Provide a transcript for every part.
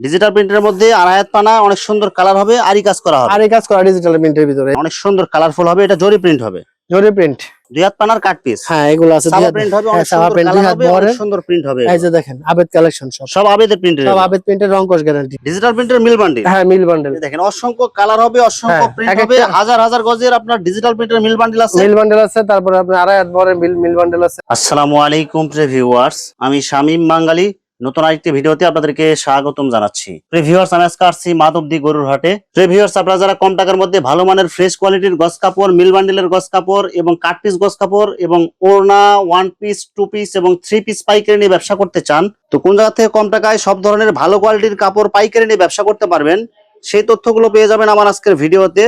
Digital প্রিন্টের মধ্যে আড়াইহাত পানা অনেক সুন্দর কালার হবে আরি কাজ করা হবে। আর এই কাজ করা ডিজিটাল প্রিন্টের ভিতরে। অনেক সুন্দর কালারফুল হবে এটা জরি প্রিন্ট হবে। জরি প্রিন্ট দুই হাত পানার কাট পিস হ্যাঁ এগুলো আছে সাদা প্রিন্ট হবে হ্যাঁ, অনেক সাদা সুন্দর দুই হাত হবে সুন্দর প্রিন্ট হবে। এই যে দেখেন আবেদ কালেকশন সব। সব আবেদের প্রিন্টের সব আবেদ প্রিন্টের রংকশ গ্যারান্টি ডিজিটাল প্রিন্টের মিল বান্ডি হ্যাঁ মিল বান্ডেল দেখেন অসংখ্য কালার হবে অসংখ্য হ্যাঁ, প্রিন্ট হবে। হাজার হাজার গজের আপনার ডিজিটাল প্রিন্টের মিল বান্ডিল আছে। মিল বান্ডেল আছে তারপরে আপনার আড়াই হাত মিল মিল বান্ডেল আছে। আসসালামু আলাইকুম ভিউয়ার্স আমি শামীম বাঙ্গালি নতুন আরেকটি ভিডিওতে আপনাদেরকে স্বাগতম জানাচ্ছি। ভিউয়ার্স আমি আজকে আসছি মাধবদী গরুর হাটে। ভিউয়ার্স আপনারা যারা কম টাকার মধ্যে ভালো মানের ফ্রেশ কোয়ালিটির গস কাপড়, মিল বান্ডিলের গস কাপড় এবং কাট পিস গস কাপড় এবং ওড়না ওয়ান পিস টু পিস এবং থ্রি পিস পাইকারি নিয়ে ব্যবসা করতে চান, তো কোন জায়গা থেকে কম টাকায় সব ধরনের ভালো কোয়ালিটির কাপড় পাইকারি নিয়ে ব্যবসা করতে পারবেন, সেই তথ্যগুলো পেয়ে যাবেন আমার আজকের ভিডিওতে।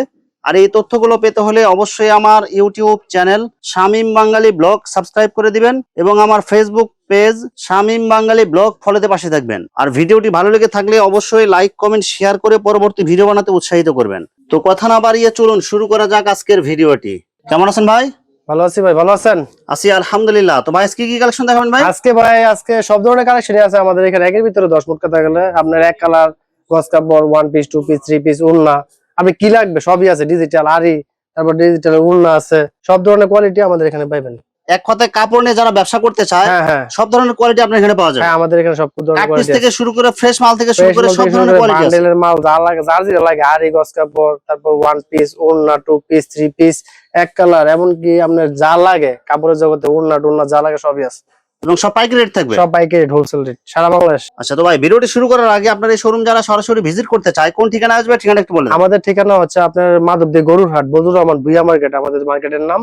আর এই তথ্যগুলো পেতে হলে অবশ্যই আমার YouTube channel Shamim Bangali blog subscribe করে দিবেন এবং আমার Facebook page Shamim Bangali blog ফলোতে পাশে থাকবেন। আর ভিডিওটি ভালো লেগে থাকলে অবশ্যই লাইক কমেন্ট শেয়ার করে পরবর্তী ভিডিও বানাতে উৎসাহিত করবেন। তো কথা না বাড়িয়ে চলুন শুরু করা যাক আজকের ভিডিওটি। কেমন আছেন ভাই? ভালো আছি ভাই ভালো আছেন? আছি আলহামদুলিল্লাহ। তো ভাই আজকে কি কালেকশন দেখাবেন ভাই? আজকে ভাই আজকে সব ধরনের কালেকশনই আছে আমাদের এখানে। একের ভিতরে দশ ফুট কথা গেলে আপনার এক কালার গস কাপড় one piece two piece three piece উন্না। আপনি কি লাগবে? সবই আছে ডিজিটাল আরি তারপর ডিজিটাল উন্না আছে সব ধরনের কোয়ালিটি আমাদের এখানে পাইবেন। এক কথায় কাপড় নিয়ে যারা ব্যবসা করতে চায় হ্যাঁ হ্যাঁ। সব ধরনের কোয়ালিটি আপনার এখানে পাওয়া যায় হ্যাঁ আমাদের এখানে সব ধরনের কোয়ালিটি থেকে শুরু করে ফ্রেশ মাল থেকে শুরু করে সব ধরনের কোয়ালিটি আছে। বান্ডেলের মাল যা লাগে যার যেটা লাগে আরি গস কাপড় তারপর ওয়ান পিস উন্না টু পিস থ্রি পিস এক কালার এমনকি আপনার যা লাগে কাপড়ের জগতে উন্না টুন্না যা লাগে সবই আছে। এবং সব পাইকারি রেট থাকবে? সব পাইকারি হোলসেল রেট সারা বাংলাদেশ। আচ্ছা তো ভাই ভিডিওটি শুরু করার আগে আপনার এই শোরুম যারা সরাসরি ভিজিট করতে চায় কোন ঠিকানা আসবে? ঠিকানা একটু বলে দেন। আমাদের ঠিকানা হচ্ছে আপনার মাধবদী গরুর হাট বদুর রহমান ভুইয়া মার্কেট আমাদের মার্কেটের নাম।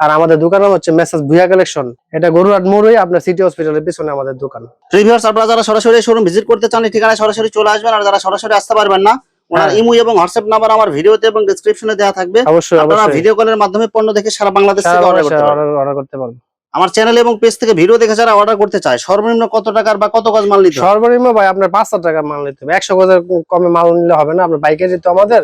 আর আমাদের দোকান নাম হচ্ছে মেসাজ ভুইয়া কালেকশন এটা গরুরহাট মোড়ে আপনার সিটি হসপিটালের পিছনে আমাদের দোকান। প্রিভিয়ার্স আপনারা যারা সরাসরি শোরুম ভিজিট করতে চান এই ঠিকানায় সরাসরি চলে আসবেন। আর যারা সরাসরি আসতে পারবেন না ওনার হ্যাঁ। ইমো এবং হোয়াটসঅ্যাপ নাম্বার আমার ভিডিওতে এবং ডেসক্রিপশনে দেওয়া থাকবে। অবশ্যই আপনারা ভিডিও কলের মাধ্যমে পণ্য দেখে সারা বাংলাদেশ থেকে অর্ডার করতে পারবেন। আমার চ্যানেল এবং পেজ থেকে ভিডিও দেখে যারা অর্ডার করতে চায়, সর্বনিম্ন কত টাকার বা কত গজ মাল নিতে? সর্বনিম্ন ভাই, আপনার পাঁচ হাজার টাকা মাল নিতে হবে একশো গজের কমে মাল নিলে হবে না, আপনার বাইকে যেতে আমাদের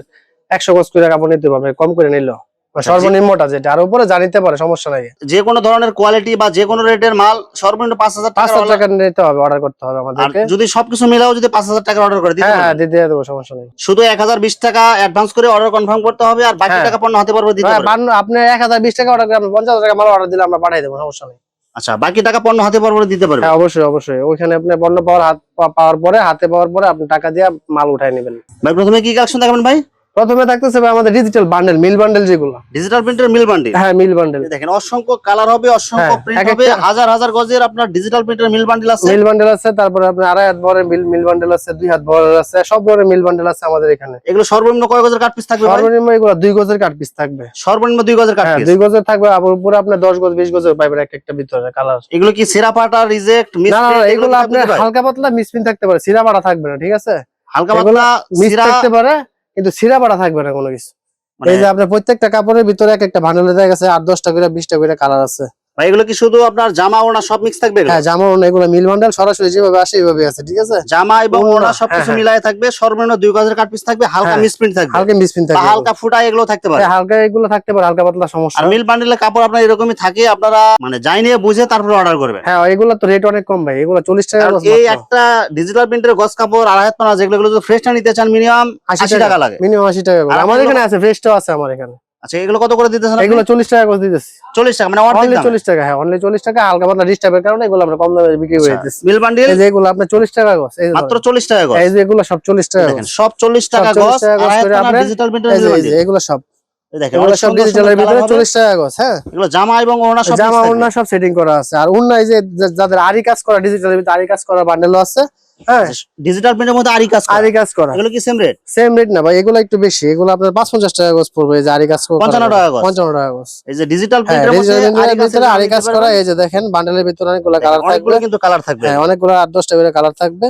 একশো গজ করে কাপড় নিতে হবে কম করে নিলেও সর্বনিম্নটা যেটা আর উপরে জানিতে পারে সমস্যা নাই। যে কোনো ধরনের কোয়ালিটি বা যে কোনো রেটের মাল সর্বনিম্ন পাঁচ হাজার পাঁচ টাকা হাজার টাকা নিতে হবে অর্ডার করতে হবে আমাদেরকে। যদি সবকিছু মিলাও যদি পাঁচ হাজার টাকা অর্ডার করে দিতে হ্যাঁ হ্যাঁ দিয়ে দেবো সমস্যা নেই। শুধু এক হাজার বিশ টাকা অ্যাডভান্স করে অর্ডার কনফার্ম করতে হবে আর বাকি হ্যাঁ। টাকা পণ্য হাতে পারবে দিতে হ্যাঁ, পারবেন আপনি এক হাজার বিশ টাকা অর্ডার করে পঞ্চাশ টাকা মাল অর্ডার দিলে আমরা পাঠিয়ে দেবো সমস্যা নেই। আচ্ছা বাকি টাকা পণ্য হাতে পারবে দিতে পারবে? হ্যাঁ অবশ্যই অবশ্যই। ওইখানে আপনি পণ্য পাওয়ার হাত পাওয়ার পরে হাতে পাওয়ার পরে আপনি টাকা দিয়ে মাল উঠাই নেবেন। ভাই প্রথমে কি কালেকশন দেখাবেন ভাই? প্রথমে থাকতেছে ভাই আমাদের ডিজিটাল বান্ডেল মিল বান্ডেল যেগুলো। ডিজিটাল প্রিন্টের মিল বান্ডি হ্যাঁ মিল বান্ডেল দেখেন অসংখ্য কালার হবে অসংখ্য হ্যাঁ, প্রিন্ট হবে হাজার হাজার গজের আপনার ডিজিটাল প্রিন্টের মিল বান্ডেল আছে। মিল বান্ডেল আছে তারপরে আপনার আড়াই হাত বরের মিল মিল বান্ডেল আছে দুই হাত বরের আছে সব ধরনের মিল বান্ডেল আছে আমাদের এখানে। এগুলো সর্বনিম্ন কয় গজের কাট পিস থাকবে সর্বনিম্ন এগুলো দুই গজের কাট পিস থাকবে। সর্বনিম্ন দুই গজের কাট হ্যাঁ পিস দুই গজের থাকবে আবার উপরে আপনার দশ গজ বিশ গজের পাইবেন এক একটা ভিতরে কালার এগুলো কি সেরা পাটা রিজেক্ট মিস না না এগুলো আপনার হালকা পাতলা মিসপ্রিন্ট থাকতে পারে সিরা বাড়া থাকবে না ঠিক আছে? হালকা পাতলা মিস থাকতে পারে কিন্তু সিরা বাড়া থাকবে না কোনো কিছু। মানে এই যে আপনার প্রত্যেকটা কাপড়ের ভিতরে এক একটা ভান্ডেলে দেখা গেছে আট দশটা করে বিশটা করে কালার আছে। ভাই এগুলো কি শুধু আপনার জামা ওড়না সব মিক্স থাকবে? হ্যাঁ যেমন এগুলো মিল বান্ডেল সরাসরি যেভাবে আসে এইভাবে আছে ঠিক আছে? জামা এবং ওড়না, ওড়না সবকিছু হ্যাঁ, মিলায় থাকবে সর্বনিম্ন দুই গজের কাট পিস থাকবে হালকা হ্যাঁ, মিসপ্রিন্ট থাকবে। হালকা মিসপ্রিন্ট বা থাকে হালকা ফুটা এগুলো থাকতে পারে। হ্যাঁ, হালকা এগুলো থাকতে পারে হালকা পাতলা সমস্যা। আর মিল বান্ডিলের কাপড় আপনার এরকমই থাকে আপনারা মানে যাই নিয়ে বুঝে তারপরে অর্ডার করবেন। হ্যাঁ এগুলো তো রেট অনেক কম ভাই এগুলো চল্লিশ টাকা কারণ এই একটা ডিজিটাল প্রিন্টের গস কাপড় আড়াই হাত পানা যেগুলো যদি ফ্রেশটা নিতে চান মিনিমাম আশি আশি টাকা। লাগে। মিনিমাম আশি টাকা। করে আর আমার এখানে আছে ফ্রেশটাও আছে আমার এখানে। আচ্ছা এগুলো কত করে দিতেছেন? এগুলো চল্লিশ টাকা করে দিতেছি। চল্লিশ টাকা মানে অনলি দাম। চল্লিশ টাকা হ্যাঁ অনলি চল্লিশ টাকা হালকা পাতলা ডিস্টার্বের কারণে এগুলো আমরা কম দামে বিক্রি করে আচ্ছা, দিতেছি। মিল বান্ডিল এই যে এগুলো আপনার চল্লিশ টাকা গজ এই মাত্র ধরেন। চল্লিশ টাকা গজ এই যে এগুলো সব চল্লিশ টাকা দেখেন সব চল্লিশ টাকা 40 টাকা আড়াই হাত আপনার- ডিজিটাল প্রিন্টের এই মিল যে- বান্ডিল এগুলো সব। দেখেন এগুলো সব ডিজিটালের ভিতরে colour হবে। চল্লিশ টাকা গজ হ্যাঁ। এগুলো জামা এবং ওড়না সব জামা ওড়না সব সেটিং করা আছে। আর ওড়না এই যে যাদের আরি কাজ করা ডিজিটালের ভিতরে আরি কাজ করা বান্ডেলও আছে। ডিজিটাল প্রিন্টের মধ্যে আরি কাজ করা। আরি কাজ করা। এগুলো কি সেম রেট সেম রেট না ভাই এগুলো একটু বেশি এগুলো আপনার পাঁচ পঞ্চাশ টাকা গজ পড়বে যে আরি কাজ করা। 55 টাকা গজ। পঞ্চান্ন টাকা গজ। এই যে ডিজিটাল হ্যাঁ প্রিন্টের মধ্যে আরি ভিতরে আরি কাজ করা এই যে দেখেন বান্ডেলের ভিতরে অনেকগুলো কালার থাকবে অনেকগুলো কিন্তু কালার থাকবে। হ্যাঁ অনেকগুলো আট দশটা করে কালার থাকবে।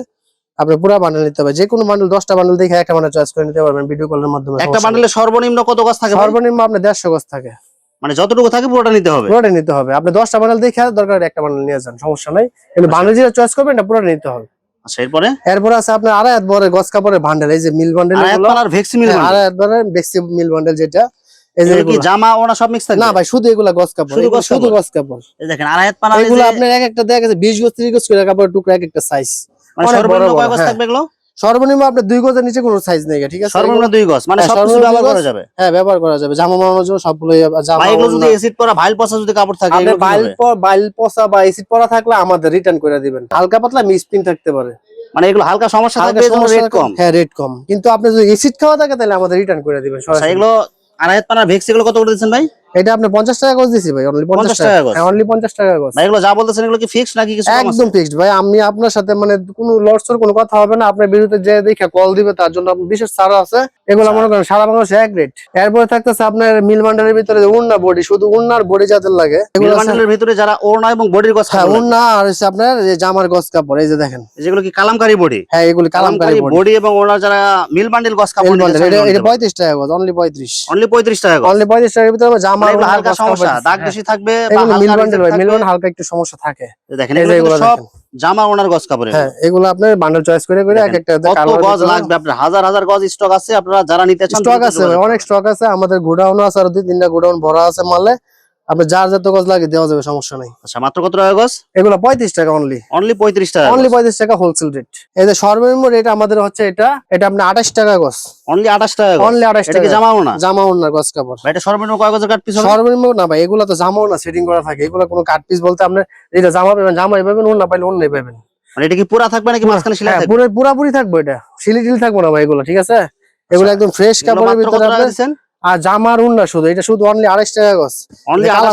আপনি পুরো বান্ডেল নিতে হবে যে কোনো বান্ডেল দশটা বান্ডেল দেখে একটা বান্ডেল চয়েস করে নিতে পারবেন ভিডিও কলের মাধ্যমে একটা বান্ডেলে সর্বনিম্ন কত গজ থাকে সর্বনিম্ন আপনার দেড়শো গজ থাকে। মানে যতটুকু থাকে পুরোটা নিতে হবে? পুরোটা নিতে হবে। আপনি দশটা বান্ডেল দেখে দরকার একটা বান্ডেল নিয়ে যান সমস্যা নাই। কিন্তু বান্ডেল যেটা চয়েস করবেন এটা পুরোটা নিতে হবে। আচ্ছা এরপরে? এরপরে আছে আপনার আড়াই হাত বড় গছ কাপড়ের বান্ডেল এই যে মিল বান্ডেল আর ভেক্সি মিল আড়াই হাত বেক্সি মিল বান্ডেল যেটা। এই যে কি জামা ওড়না সব মিক্স না ভাই শুধু এগুলা কাপড় শুধু শুধু কাপড়। এই দেখেন আড়াই হাত পানার এগুলো আপনার এক একটা দেখা গেছে বিশ গজ ত্রিশ গজ করে কাপড়ের টুকরা এক একটা সাইজ মানে বড় সর্বনিম্ন কয় গজ। থাকবে এগুলো? সর্বনিম্ন আপনার দুই গজের নিচে কোনো সাইজ নেই ঠিক আছে? সর্বনিম্ন দুই গজ মানে হ্যাঁ, সবকিছু ব্যবহার করা যাবে? হ্যাঁ ব্যবহার করা যাবে। জামা জন্য জামা এগুলো যদি এসিড পরা ভাইল পচা যদি কাপড় থাকে পচা বা এসিড পরা থাকলে আমাদের রিটার্ন করে দিবেন। হালকা পাতলা মিসপ্রিন থাকতে পারে। মানে এগুলো হালকা সমস্যা থাকবে রেট কম। হ্যাঁ রেট কম। কিন্তু আপনি যদি এসিড খাওয়া থাকে তাহলে আমাদের রিটার্ন করে দিবেন আচ্ছা এগুলো আড়াই হাত পানা ভেক্স এগুলো কত করে দিচ্ছেন ভাই? এটা আপনি পঞ্চাশ টাকা গজ দিছি ভাই অনলি 50 পঞ্চাশ টাকা গজ। অনলি পঞ্চাশ টাকা গজ। ভাই এগুলো যা বলতেছেন এগুলো কি ফিক্স নাকি কিছু একদম ফিক্সড ভাই আমি আপনার সাথে মানে কোনো কোনো কথা হবে না। আপনার বিরুদ্ধে যে দেখে কল দিবে তার জন্য বিশেষ ছাড় আছে। এগুলো আচ্ছা। মনে করেন সারা বাংলাদেশে এক রেট এরপরে থাকতেছে আপনার মিল ভিতরে উন্না বডি শুধু উন্নার বডি যাদের লাগে মিল ভিতরে যারা ওড়না এবং বডির হ্যাঁ উন্না আর হচ্ছে আপনার যে জামার গজ কাপড় এই যে দেখেন। যেগুলো কি কালামকারী বডি হ্যাঁ এগুলি কালামকারী বডি এবং ওনার যারা মিল বান্ডেল গস কাপড় এটা এটা পঁয়ত্রিশ টাকা গজ অনলি পঁয়ত্রিশ। অনলি পঁয়ত্রিশ টাকা গজ। অনলি পঁয়ত্রিশ টাকার ভিতরে জামা হালকা সমস্যা দাগ বেশি থাকবে হালকা একটু থাকে। দেখেন এই এগুলো এগুলো সব জামা ওনার গস কাপড় হ্যাঁ এগুলো আপনার বান্ডেল চয়েস করে করে এক একটা কত গজ লাগবে আপনার হাজার হাজার গজ স্টক আছে আপনারা যারা নিতে চান স্টক আছে অনেক। স্টক আছে আমাদের গোডাউন আছে আর দুই তিনটা গোডাউন ভরা আছে মালে। আপনি যার যত গজ লাগে দেওয়া যাবে সমস্যা নাই। আচ্ছা মাত্র কত টাকা গজ? এগুলো পঁয়ত্রিশ টাকা অনলি অনলি পঁয়ত্রিশ টাকা অনলি পঁয়ত্রিশ টাকা হোলসেল রেট এই যে সর্বনিম্ন রেট আমাদের হচ্ছে এটা এটা আপনি আঠাশ টাকা গজ। অনলি আঠাশ টাকা গজ? অনলি আঠাশ টাকা। জামাও না? জামা ওনার গজ কাপড়। ভাই এটা সর্বনিম্ন কয় গজের কাট পিস সর্বনিম্ন না ভাই এগুলো তো জামাও না সেটিং করা থাকে। এগুলো কোনো কাট পিস বলতে আপনি এটা জামা পাবেন জামাই পাবেন ওনা পাইলে অন্যায় পাবেন। মানে এটা কি পুরা থাকবে নাকি মাঝখানে সেলাই হ্যাঁ থাকবে? পুরো পুরাপুরি থাকবে এটা। সিলি টিলি থাকবে না ভাই এগুলো ঠিক আছে? এগুলো একদম ফ্রেশ আচ্ছা। কাপড়ের ভিতরে আপনি দিচ্ছেন? আর জামার উন্না শুধু এটা শুধু অনলি আড়াইশ টাকা গছ অনলি টাকা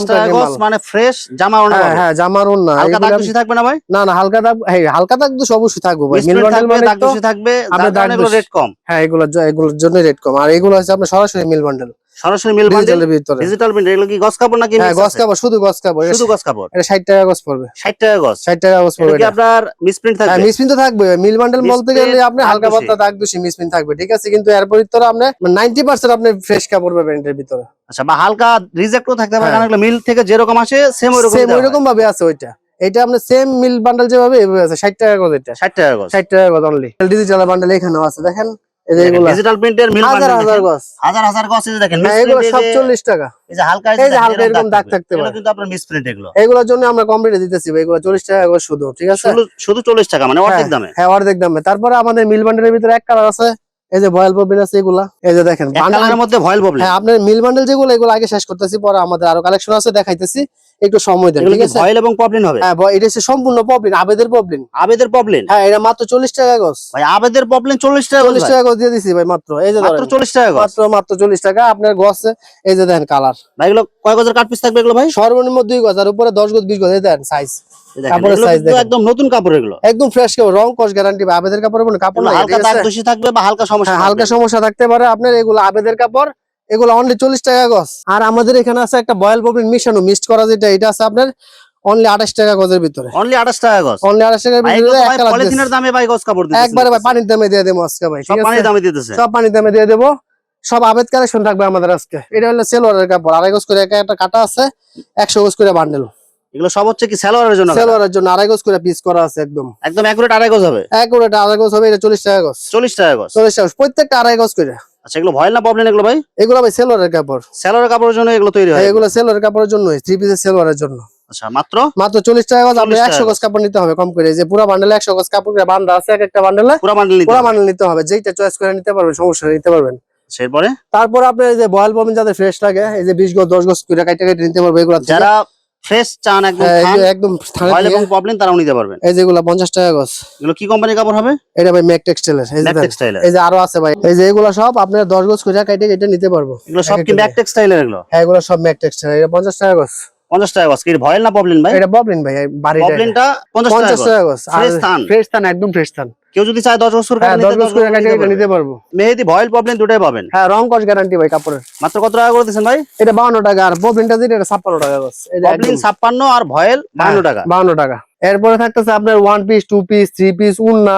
মানে ফ্রেশ জামা উন্না হ্যাঁ হ্যাঁ জামার উন্না। হালকা দাগ থাকবে না ভাই? না না হালকা দাগ হ্যাঁ হালকা দাগ তো অবশ্যই থাকবে ভাই। মিল বান্ডেল মানে দাগ থাকবে আপনার দাগ রেট কম। হ্যাঁ এগুলো এগুলোর জন্য রেট কম। আর এগুলো হচ্ছে আপনার সরাসরি মিল বান্ডেল সরাসরি মিল ডিজিটালের ভিতরে। ডিজিটাল প্রিন্ট এগুলো কি গস কাপড় নাকি হ্যাঁ আছে? কাপড় শুধু গজ কাপড়। শুধু গস কাপড়? এটা ষাট টাকা গজ পড়বে। 60 টাকা গস ষাট টাকা গজ এটা পড়বে কি। আপনার মিসপ্রিন্ট হ্যাঁ থাকবে? মিসপিন তো থাকবে। মিল বান্ডেল বলতে গেলে আপনি হালকা। পাতলা দাগ দোষী মিসপিন থাকবে ঠিক আছে? কিন্তু এরপর আপনি নাইনটি পার্সেন্ট আপনি ফ্রেশ কাপড় পাবেন এটার ভিতরে। আচ্ছা বা হালকা রিজেক্টও থাকতে পারে। হ্যাঁ। কারণ মিল থেকে যেরকম আসে সেম ওইরকম সেম ওইরকম ভাবে আছে ওইটা। এটা আপনার সেম মিল বান্ডেল যেভাবে এভাবে আছে। ষাট টাকা গজ এটা। 60 টাকা গস ষাট টাকা গজ অনলি ডিজিটাল বান্ডেল এখানেও আছে। দেখেন ডিজিটাল প্রিন্টের মিল হাজার হাজার গজ। হাজার হাজার গস এই দেখেন এগুলো সব টাকা। এই যে হালকা এই যে হালকা এরকম দাগ থাকতে পারে। কিন্তু আপনার মিসপ্রিন্ট এগুলো। এগুলোর জন্য আমরা দিতেছি এগুলো টাকা শুধু ঠিক আছে? শুধু শুধু 40 টাকা মানে অর্ধেক হ্যাঁ, দামে। হ্যাঁ অর্ধেক দামে। তারপরে আমাদের মিল বান্ডেলের ভিতরে এক কালার আছে। এই যে বয়েল পপিন আছে এগুলা। এই যে দেখেন কালারের মধ্যে ভয়েল প্রবলেম হ্যাঁ আপনার মিল বান্ডেল যেগুলো এগুলো আগে শেষ করতেছি পরে আমাদের আরও কালেকশন আছে দেখাইতেছি। একটু সময় দেন ঠিক আছে? ভয়েল এবং প্রবলেম হবে? হ্যাঁ এটা হচ্ছে সম্পূর্ণ পপলিন আবেদের পপলিন আবেদের প্রবলেম হ্যাঁ এটা মাত্র চল্লিশ টাকা গজ। ভাই আবেদের প্রবলেম 40 টাকা চল্লিশ ভাই। টাকা গজ দিয়ে দিছি ভাই মাত্র। এই যে মাত্র ধরেন, 40 টাকা গস মাত্র মাত্র চল্লিশ টাকা আপনার গজ এই যে দেখেন কালার ভাই এগুলো কয় গজের কাট পিস থাকবে এগুলো ভাই? সর্বনিম্ন দুই গজ আর উপরে দশ গজ বিশ গজ এই দেখেন সাইজ কাপড়ের এগুলো দেখেন। একদম নতুন কাপড় এগুলো। একদম ফ্রেশ কাপড় রং কস গ্যারান্টি বা আবেদের কাপড় কোনো কাপড় এগুলো হালকা দাগ দোষী থাকবে বা হালকা সমস্যা হ্যাঁ, হালকা সমস্যা থাকতে পারে আপনার এগুলো আবেদের কাপড় এগুলো অনলি চল্লিশ টাকা গজ। আর আমাদের এখানে আছে একটা বয়েল পপিন মিশানো মিক্সড করা যেটা এটা আছে আপনার অনলি আঠাশ টাকা গজের ভিতরে। অনলি 28 টাকা গজ। অনলি আঠাশ টাকার ভিতরে এগুলো তো এক ভাই কালার পলিথিনের দামে ভাই গজ কাপড় একবারে ভাই পানির দামে দিয়ে দেবো আজকে ভাই সব পানির দামে দিতেছে। সব পানির দামে দিয়ে দেবো। সব আবেদ কালেকশন থাকবে আমাদের আজকে। এটা হলো সেলোয়ারের কাপড় আড়াই গজ করে একটা কাটা আছে একশো গজ করে বান্ডেল এগুলো সব হচ্ছে কি সালোয়ারের জন্য কাটা। সেলোয়ারের জন্য আড়াই গজ করে পিস করা আছে একদম। একদম একুরেট আড়াই গজ হবে? একুরেট আড়াই গজ হবে এটা চল্লিশ টাকা গজ। 40 টাকা গজ। চল্লিশ টাকা প্রত্যেকটা আড়াই গজ করে। আচ্ছা এগুলো ভয়েল না প্রবলেম এগুলো ভাই? এগুলো ভাই সেলোয়ারের কাপড়। সালোয়ারের কাপড়ের জন্য এগুলো তৈরি হয়? এগুলো সেলোয়ারের কাপড়ের জন্য থ্রি পিসের সেলোয়ারের জন্য। আচ্ছা মাত্র? মাত্র চল্লিশ টাকা গজ আপনি 40 একশো গজ। কাপড় নিতে হবে কম করে। যে পুরো বান্ডেলে একশো গজ কাপড় করে বান্ধা আছে এক একটা বান্ডেলে পুরো বান্ডেল নিতে পুরো বান্ডেল নিতে হবে। যেইটা চয়েস করে নিতে পারবেন সমস্যা নিতে পারবেন। আচ্ছা, তারপর আপনি এই যে বয়েল পাবেন যাদের ফ্রেশ লাগে এই যে বিশ গজ দশ গজ করে কাইটে কাইটে নিতে পারবে এগুলো যারা ফ্রেশ চান একদম হ্যাঁ, একদম এবং প্রবলেম তারাও নিতে পারবেন। এই যেগুলো পঞ্চাশ টাকা গজ। এগুলো কি কোম্পানির কাপড় হবে? এটা ভাই ম্যাক টেক্সটাইলের এই যে টেক্সটাইলের। এই যে আরও আছে ভাই। এই যে এগুলো সব আপনার দশ গজ করে কাটে এটা নিতে পারব। এগুলো সব কি ম্যাক টেক্সটাইলের এগুলো? হ্যাঁ এগুলো সব ম্যাক টেক্সটাইল এটা পঞ্চাশ টাকা গজ। 50 টাকা গজ। কি ভয়েল না প্রবলেম ভাই? এটা ববলিন ভাই বাড়িটা প্রবলেমটা 50 টাকা গজ। Fresh ফ্রেশ থান একদম ফ্রেশ থান কেউ যদি চায় 10 বছর হ্যাঁ নিতে পারবে। মেহেদি ভয়েল প্রবলেম দুটাই পাবেন। হ্যাঁ রং কস গ্যারান্টি ভাই কাপড়ের। মাত্র কত টাকা করে দিচ্ছেন ভাই? এটা বাউন্ন টাকা আর ববলিনটা যেটা এটা ছাপ্পান্ন টাকা গজ। যে 56 আর ভয়েল 52 টাকা। বাউন্ন টাকা। এরপরে থাকতেছে আপনার one piece two piece three piece উন্না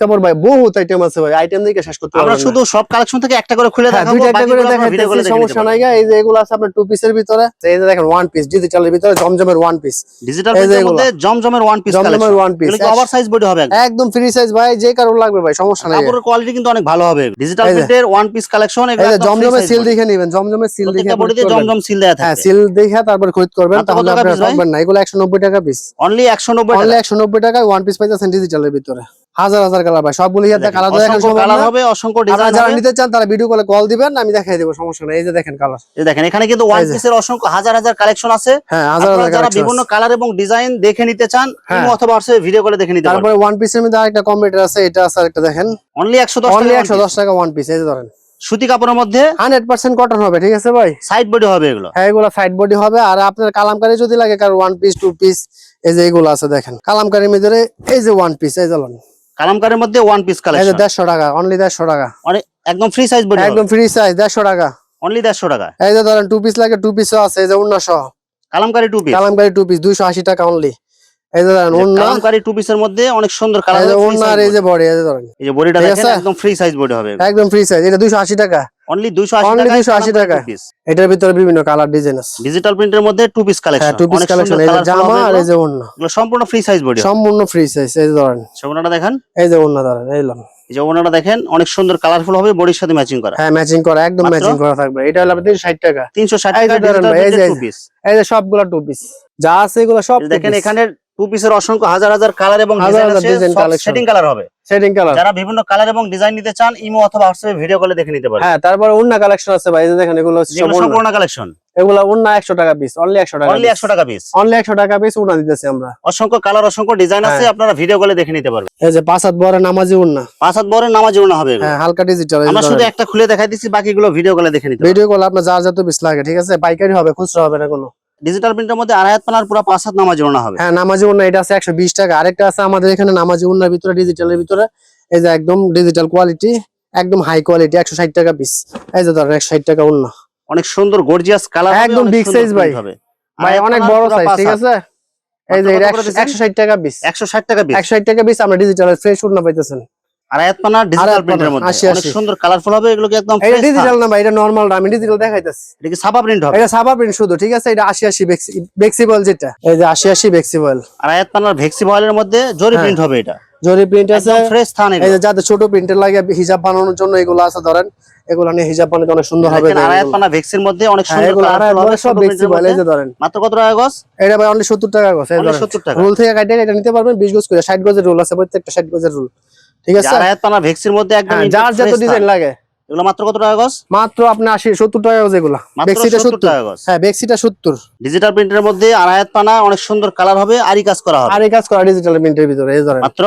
কাপড় ভাই বহুত আইটেম আছে ভাই আইটেম শেষ করতে আমরা শুধু সব কালেকশন থেকে একটা করে খুলে হ্যাঁ, দেখাবো একটা করে করে দেখাইতেছি সমস্যা নাই। এই যে এগুলো আছে আপনার টু পিসের ভিতরে এই যে দেখেন ওয়ান পিস ডিজিটালের ভিতরে জমজমের ওয়ান পিস ডিজিটাল এগুলো। মধ্যে জমজমের ওয়ান পিস জমজমের ওয়ান পিস এগুলো ওভার সাইজ বডি হবে? একদম। ফ্রি সাইজ ভাই যে কারণ লাগবে ভাই সমস্যা নাই কাপড়ের কোয়ালিটি কিন্তু অনেক ভালো হবে। ডিজিটাল প্রিন্টের ওয়ান পিস কালেকশন এই যে জমজমের সিল দেখে নেবেন জমজমের সিল দেখে বডিতে জমজম সিল দেয়া হ্যাঁ সিল দেখে তারপর খরিদ করবেন তাহলে আপনারা পাবেন না এগুলো একশো নব্বই টাকা পিস অনলি 190 অনলি টাকা। একশো নব্বই টাকায় ওয়ান পিস পাইতেছেন ডিজিটালের ভিতরে। হাজার হাজার কালার ভাই সবগুলো কালার। হবে অসংখ্য ডিজাইন যারা নিতে চান তারা ভিডিও কলে কল দিবেন আমি দেখাই দেবো সমস্যা নেই। এই যে দেখেন কালার এই দেখেন এখানে কিন্তু ওয়ান পিসের অসংখ্য হাজার হাজার কালেকশন আছে। হ্যাঁ হাজার হাজার যারা বিভিন্ন কালার এবং ডিজাইন দেখে নিতে চান হ্যাঁ। অথবা হোয়াটসঅ্যাপে ভিডিও করে দেখে নিতে তারপরে ওয়ান পিসের মধ্যে আরেকটা কম্পিউটার আছে এটা আছে একটা দেখেন। অনলি 110 অনলি টাকা একশো দশ টাকা ওয়ান পিস এই যে ধরেন। সুতি কাপড়ের মধ্যে হান্ড্রেড পার্সেন্ট কটন হবে ঠিক আছে ভাই? সাইড বডি হবে এগুলো। হ্যাঁ এগুলো সাইড বডি হবে আর আপনার কালামকারি যদি লাগে কারণ ওয়ান পিস টু পিস এই যে এগুলো আছে দেখেন। কালামকারির ভিতরে এই যে ওয়ান পিস এই চলুন কালামকারের মধ্যে ওয়ান পিস কালেকশন দেড়শো টাকা অনলি দেড়শো টাকা। অনেক একদম ফ্রি সাইজ বডি একদম ফ্রি সাইজ দেড়শো টাকা। অনলি 150 টাকা। এই যে ধরেন টু পিস লাগে টু পিসও আছে এই যে উন্নশো kalamkari two piece kalamkari two piece দুইশো আশি টাকা অনলি এই যে ধরেন উন্না কালামকারি টু পিসের মধ্যে অনেক সুন্দর কালার এই যে উন্না আর এই যে বডি এই যে ধরেন। এই যে বডিটা দেখেন একদম ফ্রি সাইজ বডি হবে। একদম ফ্রি সাইজ এটা দুইশো আশি টাকা। অনলি 280 Only টাকা 280 টাকা। এটার ভিতরে বিভিন্ন কালার ডিজাইন আছে। ডিজিটাল প্রিন্টের মধ্যে two piece collection two piece collection এই যে জামা আর এই যে উন্না এগুলো সম্পূর্ণ ফ্রি সাইজ বডি সম্পূর্ণ ফ্রি সাইজ এই ধরেন। সেগুলোটা দেখেন। এই যে উন্না ধরেন এই লোন এই যে ওনাটা দেখেন অনেক সুন্দর কালারফুল হবে বডির সাথে ম্যাচিং করা। হ্যাঁ ম্যাচিং করা একদম ম্যাচিং করা থাকবে। এটা হলো তিনশো ষাট টাকা 360 টাকা এই যে- টু পিস এই যে সবগুলা টু পিস যা আছে এগুলো সব দেখেন এখানে টু পিসের অসংখ্য হাজার হাজার কালার এবং। সেটিং কালার হবে। সেটিং কালার যারা বিভিন্ন কালার এবং ডিজাইন নিতে চান ইমো অথবা হোয়াটসঅ্যাপে ভিডিও কলে দেখে নিতে পারেন। হ্যাঁ তারপরে উন্না কালেকশন আছে ভাই এই যে দেখেন এগুলো। সম্পূর্ণ। কালেকশন এগুলো উন্না একশো টাকা পিস অনলি একশো টাকা অনলি 100 টাকা পিস অনলি একশো টাকা পিস উন্না দিতেছি আমরা। অসংখ্য কালার অসংখ্য ডিজাইন আছে হ্যাঁ। আপনারা ভিডিও কলে দেখে নিতে পারবেন। এই যে পাঁচ হাত বড় নামাজি উন্না। পাঁচ হাত বড় নামাজ না হবে হ্যাঁ হালকা ডিজিটাল আমরা শুধু একটা খুলে দেখাই দিচ্ছি বাকিগুলো ভিডিও কলে দেখে নিতে পারবেন। ভিডিও কল আপনার যার যত পিস লাগে ঠিক আছে? পাইকারি হবে খুচরা হবে না কোনো। ডিজিটাল প্রিন্টের মধ্যে আড়াই হাত পানার পুরো পাঁচ হাত নামাজ না হবে। হ্যাঁ নামাজি উন্না এটা আছে একশো বিশ টাকা। আরেকটা আছে আমাদের এখানে নামাজ উন্নার ভিতরে ডিজিটালের ভিতরে। এই যে একদম ডিজিটাল কোয়ালিটি একদম হাই কোয়ালিটি একশো ষাট টাকা পিস এই যে ধরেন একশো ষাট টাকা উন্না অনেক সুন্দর গর্জিয়াস কালার একদম big size ভাই। ভাই অনেক বড় সাইজ ঠিক আছে? এই যে এটা কত করে দিছেন? একশো ষাট টাকা পিস একশো ষাট টাকা পিস একশো ষাট টাকা পিস আমরা ডিজিটাল ফ্রেশ উন্না পাইতেছেন। ডিজিটাল হাত প্রিন্টের মধ্যে। অনেক সুন্দর কালারফুল হবে এগুলো কি একদম এটা ডিজিটাল না ভাই এটা নর্মাল আমি ডিজিটাল দেখাইতেছি। এটা কি ছাপা প্রিন্ট হবে? এটা সাবা প্রিন্ট শুধু ঠিক আছে? এটা যেটা। এই যে মধ্যে জরি হ্যাঁ। প্রিন্ট হবে এটা। জরি প্রিন্ট আছে। একদম ফ্রেশ থান এই যে যাদের ছোট প্রিন্টের লাগে হিজাব বানানোর জন্য এগুলো আছে ধরেন এগুলো নিয়ে হিজাব বানাতে অনেক সুন্দর হবে ভেক্সির মধ্যে অনেক হ্যাঁ, সুন্দর এগুলো সব এই যে ধরেন। মাত্র কত টাকা গজ? এটা ভাই অনলি সত্তর টাকা Only 70 টাকা। রুল থেকে কাটে এটা নিতে পারবেন বিশ গজ করে ষাট গজের রুল আছে প্রত্যেকটা ষাট গজের রুল। ঠিক আছে? হাত পানা ভেক্সির মধ্যে একদম হ্যাঁ, যার যত ডিজাইন লাগে। এগুলো মাত্র কত টাকা গজ? মাত্র আপনি আশি সত্তর টাকা গজ এগুলা। বেক্সিটা 70 সত্তর টাকা গজ। হ্যাঁ বেক্সিটা সত্তর। ডিজিটাল প্রিন্টের মধ্যে আড়াই হাত পানা অনেক সুন্দর কালার হবে আরই কাজ করা হবে। আর এই কাজ করা ডিজিটাল প্রিন্টের ভিতরে এই ধরেন মাত্র?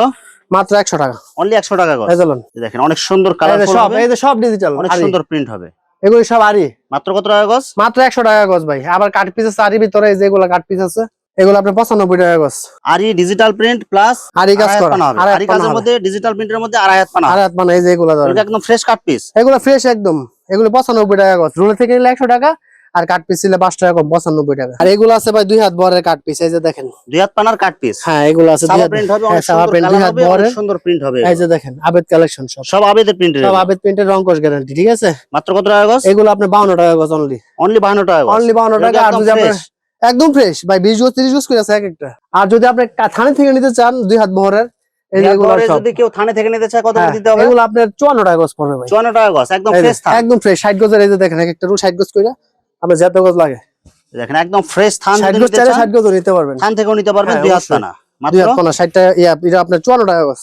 মাত্র একশো টাকা। অনলি একশো টাকা গজ। এই চলুন দেখেন অনেক সুন্দর কালার সব এই যে সব ডিজিটাল অনেক সুন্দর প্রিন্ট হবে। এগুলো সব আরি মাত্র কত টাকা গজ? মাত্র একশো টাকা গজ ভাই। আবার কাঠ পিস আছে আরি ভিতরে এই যেগুলো কাঠ পিস আছে। এগুলো আপনি পঁচানব্বই টাকা গজ আরই ডিজিটাল প্রিন্ট প্লাস আরি কাজ করা। কাজের মধ্যে ডিজিটাল প্রিন্টের মধ্যে আড়াই হাত পানা আড়াই হাত এই যে এগুলো একদম ফ্রেশ কাট পিস এগুলো ফ্রেশ একদম। এগুলো পঁচানব্বই টাকা রুলে থেকে নিলে একশো টাকা আর কাঠ পিস ছিল পাঁচ টাকা কম পঁচানব্বই টাকা। আর এগুলো আছে ভাই দুই হাত বরের কাঠ পিস এই যে দেখেন। দুই হাত পানার কাট পিস হ্যাঁ এগুলো আছে দুই হাত প্রিন্ট হবে হ্যাঁ, সাদা সুন্দর দুই হাত বহরের। সুন্দর প্রিন্ট হবে এই যে দেখেন আবেদ কালেকশন সব। সব আবেদের প্রিন্টের সব আবেদ প্রিন্টের রঙ্কশ গ্যারান্টি ঠিক আছে? মাত্র কত টাকা গজ এগুলো আপনি বাউন্ন টাকা গজ অনলি অনলি 52 টাকা অনলি বাউন্ন এগুলো টাকা আর যদি fresh। একদম ফ্রেশ ভাই বিশ গজ তিরিশ গজ করে আছে এক একটা। আর যদি আপনি থানে থেকে নিতে চান দুই হাত বহরের এই যে এগুলো এরপরে সব। যদি কেউ থানে থেকে নিতে চায় কত হ্যাঁ, দিতে হবে? এগুলো আপনার চুয়ান্ন টাকা গজ পড়বে ভাই। 54 টাকা গজ একদম ফ্রেশ থান। একদম ফ্রেশ ষাট গজের এই যে দেখেন এক একটা রুল ষাট গজ করে আপনার যত গজ লাগে। দেখেন একদম ফ্রেশ থান ষাট গজ নিতে চাইলে ষাট গজও নিতে পারবেন। থান থেকেও নিতে পারবেন দুই হাত অবশ্যই। পানা দুই মাত্র? হাত পানা ষাট টাকা এটা আপনার চুয়ান্ন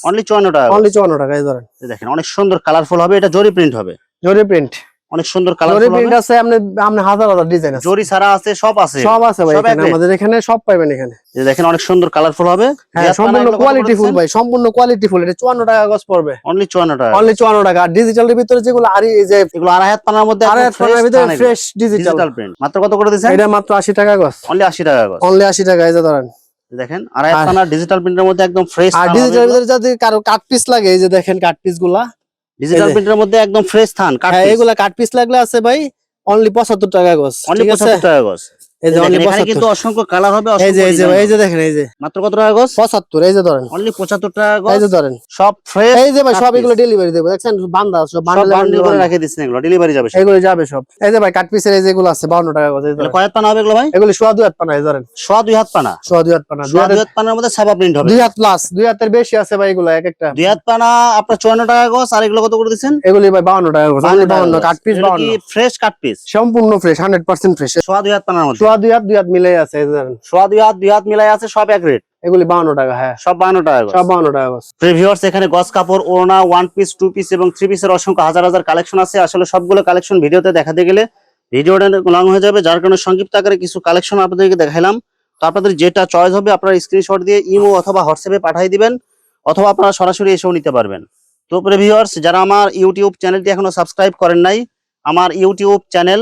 অনলি 54 অনলি চুয়ান্ন টাকা এই ধরেন। এই দেখেন অনেক সুন্দর কালারফুল হবে এটা জরি প্রিন্ট হবে। জরি প্রিন্ট অনেক সুন্দর জরি কালারফুল প্রিন্ট আছে আপনি আপনি হাজার হাজার ডিজাইন আছে। জরি ছাড়া আছে সব আছে। সব আছে ভাই আমাদের এখানে সব পাইবেন এখানে। এই দেখেন অনেক সুন্দর কালারফুল হবে। হ্যাঁ সম্পূর্ণ কোয়ালিটি ফুল ভাই সম্পূর্ণ কোয়ালিটি ফুল এটা চুয়ান্ন টাকা গজ পড়বে। অনলি 54 টাকা। অনলি চুয়ান্ন টাকা। আর ডিজিটালের ভিতরে যেগুলো আর এই যে এগুলো আড়াই হাত পানার মধ্যে আর এক ফোনের ভিতরে ফ্রেশ ডিজিটাল ডিজিটাল প্রিন্ট মাত্র কত করে দিয়েছেন? এটা মাত্র আশি টাকা গজ। অনলি 80 টাকা গজ। অনলি আশি টাকা এই যে ধরেন। দেখেন আড়াই হাত পানার ডিজিটাল প্রিন্টের মধ্যে একদম ফ্রেশ আর ডিজিটালের ভিতরে যদি কারও কাট পিস লাগে এই যে দেখেন কাট পিসগুলা। ডিজিটাল প্রিন্টের মধ্যে একদম ফ্রেশ থান কাট হ্যাঁ এগুলা কাট পিস লাগলে আছে ভাই অনলি পঁচাত্তর টাকা গজ অনলি পঁচাত্তর 75 টাকা গজ। এই যে অনলি এখানে কিন্তু অসংখ্য কালার হবে এই যে এই যে এই যে দেখেন এই যে। মাত্র কত টাকা গজ? পঁচাত্তর এই যে ধরেন। অনলি 75 টাকা এই যে ধরেন। সব ফ্রেশ এই যে ভাই সব এগুলো ডেলিভারি দেবো। দেখছেন বান্দা সব সব বান্ডেল করে রেখে দিচ্ছেন এগুলো ডেলিভারি যাবে এগুলো যাবে সব। এই যে ভাই কাট পিসের এই যেগুলো আছে বাউন্ন টাকা গজ এই ধরেন। কয় হাত পানা হবে এগুলো ভাই? এগুলো সোয়া দুই হাত পানা এই ধরেন। সোয়া দুই হাত পানা। সোয়া দুই হাত পানা। সোয়া দুই হাত পানার মধ্যে সাবা প্রিন্ট হবে। দুই হাত প্লাস দুই হাতের বেশি আছে ভাই এগুলো এক একটা। দুই হাত পানা আপনার 54 টাকা গজ আর এগুলো কত করে দিচ্ছেন? এগুলি ভাই বাউন্ন টাকা গজ অনলি বাউন্ন cut piece fresh cut piece সম্পূর্ণ ফ্রেশ হান্ড্রেড পার্সেন্ট ফ্রেশ সোয়া দুই হাত পানার মধ্যে। সোয়া দুই হাত দুই হাত মিলে আছে। সোয়া দুই হাত দুই হাত মিলাই আছে সব এক রেট এগুলি বাউন্ন টাকা হ্যাঁ। সব বান্ন টাকা সব বাউন্ন টাকা। এখানে গস কাপড় ওড়না ওয়ান পিস টু পিস এবং থ্রি পিসের অসংখ্য হাজার হাজার কালেকশন আছে। আসলে সবগুলো কালেকশন ভিডিওতে দেখাতে গেলে ভিডিওটা লং হয়ে যাবে যার কারণে সংক্ষিপ্ত আকারে কিছু কালেকশন আপনাদেরকে দেখাইলাম। তো আপনাদের যেটা চয়েস হবে আপনারা স্ক্রিনশট দিয়ে ইমো অথবা হোয়াটসঅ্যাপে পাঠিয়ে দিবেন অথবা আপনারা সরাসরি এসেও নিতে পারবেন। তো প্রিভিউয়ার্স যারা আমার ইউটিউব চ্যানেলটি এখনও সাবস্ক্রাইব করেন নাই আমার YouTube channel